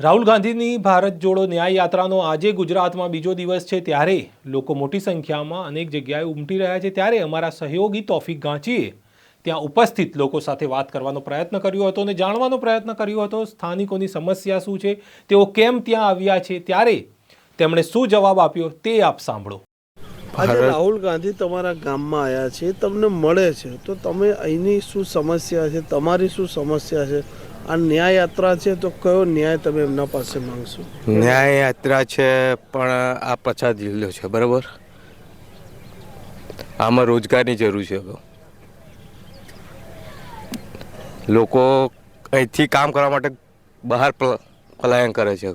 રાહુલ ગાંધીની ભારત જોડો ન્યાય યાત્રાનો આજે ગુજરાતમાં બીજો દિવસ છે ત્યારે લોકો મોટી સંખ્યામાં અનેક જગ્યાએ ઉમટી રહ્યા છે. ત્યારે અમારા સહયોગી તોફિક ગાંચીએ ત્યાં ઉપસ્થિત લોકો સાથે વાત કરવાનો પ્રયત્ન કર્યો હતો અને જાણવાનો પ્રયત્ન કર્યો હતો સ્થાનિકોની સમસ્યા શું છે તેઓ કેમ ત્યાં આવ્યા છે ત્યારે તેમણે શું જવાબ આપ્યો તે આપ સાંભળો. આજે રાહુલ ગાંધી તમારા ગામમાં આવ્યા છે તમને મળે છે. તો તમે અહીંની શું સમસ્યા છે તમારી શું સમસ્યા છે? આ ન્યાય યાત્રા છે તો કયો ન્યાય તમે એમના પાસે માંગશો? ન્યાય યાત્રા છે, પણ આ પછાત જિલ્લો છે, બરાબર? આમાં રોજગારની જરૂર છે લોકો અહીંથી કામ કરવા માટે બહાર પલાયન કરે છે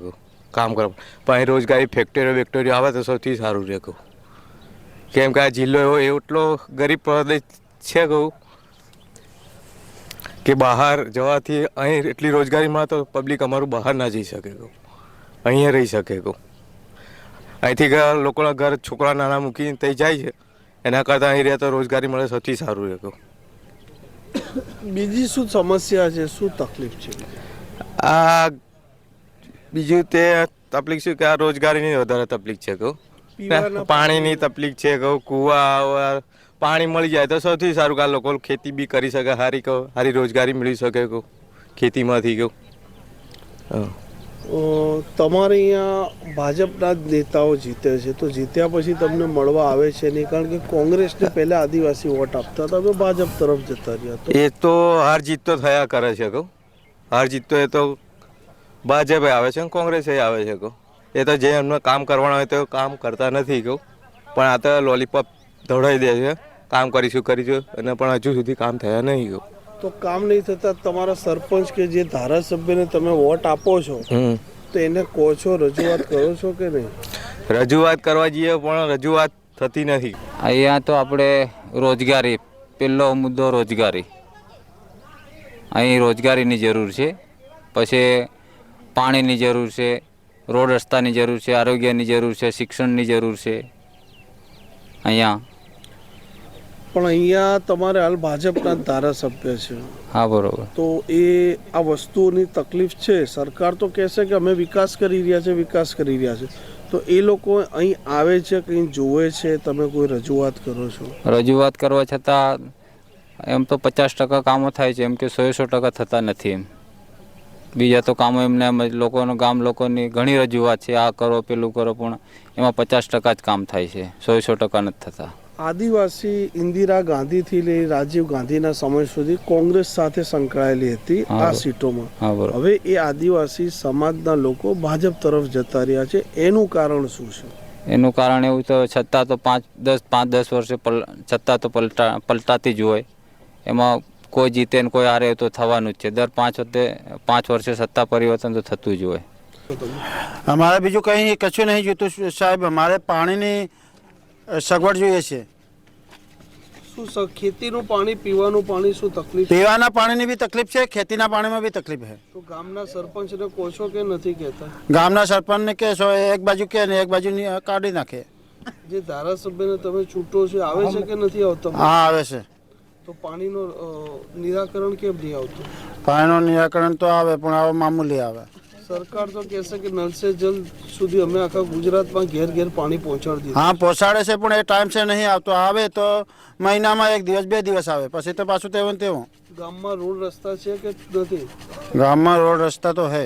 કામ કરવા પણ અહીં રોજગારી ફેક્ટરીઓ વેક્ટરીઓ આવે તો સૌથી સારું રહે કેમ કે આ જિલ્લો એવો એટલો ગરીબ પ્રદેશ છે, કહું કે બહાર જવાથી અહીં એટલી રોજગારી મળે તો પબ્લિક અમારું બહાર ના જઈ શકે કહું. અહીંયા રહી શકે કહું. અહીંથી લોકોના ઘર છોકરા નાના મૂકીને ત્યાં જાય છે. એના કરતાં અહીં રહે તો રોજગારી મળે સૌથી સારું રહે કહું. બીજી શું સમસ્યા છે? શું તકલીફ છે? આ બીજું તે તકલીફ શું કે આ રોજગારીની વધારે તકલીફ છે કહું. પાણીની તકલીફ છે કહું કૂવા પાણી મળી જાય તો સૌથી સારું કે લોકો ખેતી બી કરી શકે સારી કહો સારી રોજગારી મળી શકે કહો ખેતીમાંથી કહું. તમારે અહીંયા ભાજપના જ નેતાઓ જીતે છે તો જીત્યા પછી તમને મળવા આવે છે નહીં? કારણ કે કોંગ્રેસને પહેલા આદિવાસી વોટ આપતા હતા હવે ભાજપ તરફ જતા રહ્યા એ તો હાર જીત તો થયા કરે છે કહું. હાર જીત તો એ તો ભાજપે આવે છે કોંગ્રેસે આવે છે કહું. એ તો જે એમને કામ કરવાનું હોય તો કામ કરતા નથી કહું. પણ આ તો લોલીપોપ ધોળાઈ દે છે. કામ કરીશું કરીશું અને પણ હજુ સુધી કામ થયા નહીં તો કામ નહીં થતા તમારા સરપંચ કે જે ધારાસભ્યને તમે વોટ આપો છો તો એને કહો છો રજૂઆત કરો છો કે નહીં? રજૂઆત કરવા જઈએ પણ રજૂઆત થતી નથી. અહીંયા તો આપણે રોજગારી પહેલો મુદ્દો રોજગારી. અહીં રોજગારીની જરૂર છે પછી પાણીની જરૂર છે રોડ રસ્તાની જરૂર છે આરોગ્યની જરૂર છે શિક્ષણની જરૂર છે. અહીંયા પણ અહીંયા તમારે હાલ ભાજપના ધારાસભ્ય છે. હા બરોબર. તો એ આ વસ્તુઓની તકલીફ છે. સરકાર તો કહેશે કે અમે વિકાસ કરી રહ્યા છે વિકાસ કરી રહ્યા છે. તો એ લોકો અહીં આવે છે કંઈ જોવે છે? તમે કોઈ રજૂઆત કરો છો? રજૂઆત કરવા છતાં એમ તો પચાસ ટકા કામો થાય છે. એમ કે સો સો ટકા થતા નથી એમ. બીજા તો કામો એમને એમ લોકોનો ગામ લોકોની ઘણી રજૂઆત છે. આ કરો પેલું કરો પણ એમાં પચાસ ટકા જ કામ થાય છે. સો સો ટકા નથી થતા. આદિવાસી ઇન્દિરા ગાંધીથી લઈ રાજીવ ગાંધીના સમય સુધી કોંગ્રેસ સાથે સંકળાયેલી હતી આ સીટોમાં. હવે એ આદિવાસી સમાજના લોકો ભાજપ તરફ જતા રહ્યા છે. એનું કારણ શું છે? એનું કારણ એવું તો છતાં તો પાંચ દસ પાંચ દસ વર્ષે પલ છતાં તો પલટા પલટાતી જ હોય. એમાં કોઈ જીતે ને કોઈ હારે તો થવાનું જ છે. દર પાંચ વખતે પાંચ વર્ષે સત્તા પરિવર્તન તો થતું જ હોય. અમારે બીજું કંઈ કશું નહીં જોતું સાહેબ. અમારે પાણીની સગવડ જોઈએ છે. શું સ- ખેતીનું પાણી પીવાનું પાણી શું તકલીફ પીવાના પાણીની બી તકલીફ છે ખેતીના પાણીમાં બી તકલીફ છે. તો ગામના સરપંચને કહો છો કે નથી કહેતા? ગામના સરપંચને કહેશો એક બાજુ કે ને એક બાજુ કાઢી નાખે. જે ધારાસભ્યને તમે છૂટો છે આવે છે કે નથી આવતો? હા આવે છે. તો પાણીનો નિરાકરણ કેમ નહીં આવતું? પાણીનું નિરાકરણ તો આવે પણ આવા મામૂલી આવે. સરકાર તો કહેશે કે નલ સે જલ સુધી અમે આખા ગુજરાતમાં ઘેર ઘેર પાણી પહોંચાડી દીધું. હા પહોંચાડે છે પણ એ ટાઈમ છે નહીં આવતો. આવે તો મહિનામાં એક દિવસ બે દિવસ આવે. પછી તો પાછું તેવું તેવું. ગામમાં રોડ રસ્તા છે કે નથી? ગામમાં રોડ રસ્તા તો હે.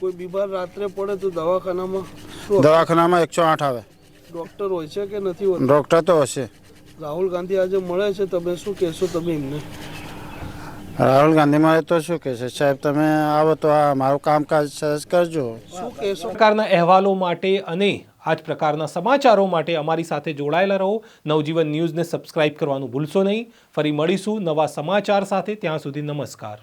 કોઈ બીમાર રાત્રે પડે તો દવાખાનામાં દવાખાનામાં એકસો આઠ આવે. ડોક્ટર હોય છે કે નથી હોતા? ડૉક્ટર તો હશે. રાહુલ ગાંધી આજે મળે છે તમે શું કહેશો તમે એમને? રાહુલ ગાંધી મારે તો શું કહે સાહેબ તમે આવો તો આ મારું કામકાજ સરસ કરજો. શું કે પ્રકારના અહેવાલો માટે અને આ જ પ્રકારના સમાચારો માટે અમારી સાથે જોડાયેલા રહો. નવજીવન ન્યૂઝને સબસ્ક્રાઇબ કરવાનું ભૂલશો નહીં. ફરી મળીશું નવા સમાચાર સાથે. ત્યાં સુધી નમસ્કાર.